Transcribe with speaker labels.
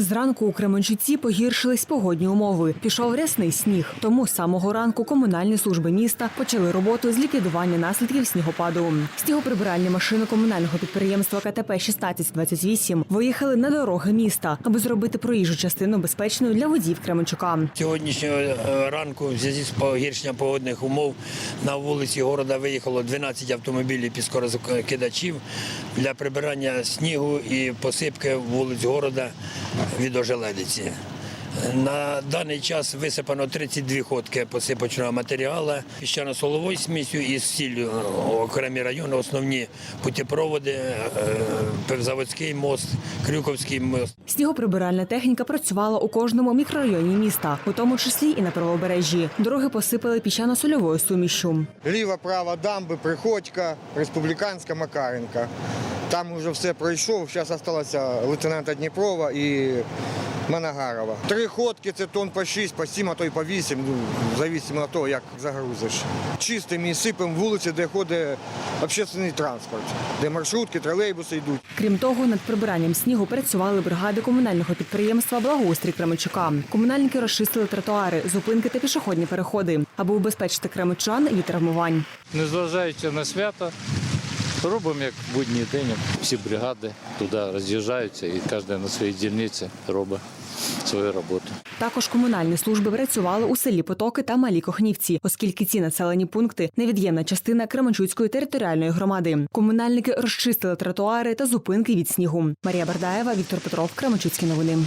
Speaker 1: Зранку у Кременчуці погіршились погодні умови. Пішов рясний сніг. Тому з самого ранку комунальні служби міста почали роботу з ліквідування наслідків снігопаду. Снігоприбиральні машини комунального підприємства КТП 1628 виїхали на дороги міста, аби зробити проїжджу частину безпечною для водіїв Кременчука.
Speaker 2: Сьогоднішнього е, ранку в зв'язку з погіршенням погодних умов на вулиці города виїхало 12 автомобілів піскорозкидачів для прибирання снігу і посипки вулиць города від ожеледиці. На даний час висипано 32 ходки посипочного матеріалу, піщано-соловою смісю і сіллю окремі райони, основні путепроводи, е, Певзаводський мост, Крюковський мост.
Speaker 1: Снігоприбиральна техніка працювала у кожному мікрорайоні міста, у тому числі і на правобережжі. Дороги посипали піщано-сольовою сумішю.
Speaker 3: Ліва, права дамби, Приходька, Республіканська, Макаренка. Там вже все пройшов. Зараз залишилося лейтенанта Дніпрова і Манагарова. Три ходки це тонн по 6, по 7, а то й по 8, ну, зависимо від того, як загрузиш. Чистимо і сипемо вулиці, де ходить общественний транспорт, де маршрутки, тролейбуси йдуть.
Speaker 1: Крім того, над прибиранням снігу працювали бригади комунального підприємства Благоустрій Кременчука. Комунальники розчистили тротуари, зупинки та пішохідні переходи, аби убезпечити кременчан від травмувань.
Speaker 4: Незважаючи на свято, робимо як будній день. Всі бригади туди роз'їжджаються і кожен на своїй дільниці робить свою роботу.
Speaker 1: Також комунальні служби працювали у селі Потоки та Малі Кохнівці, оскільки ці населені пункти невід'ємна частина Кременчуцької територіальної громади. Комунальники розчистили тротуари та зупинки від снігу. Марія Бардаєва, Віктор Петров, Кременчуцькі новини.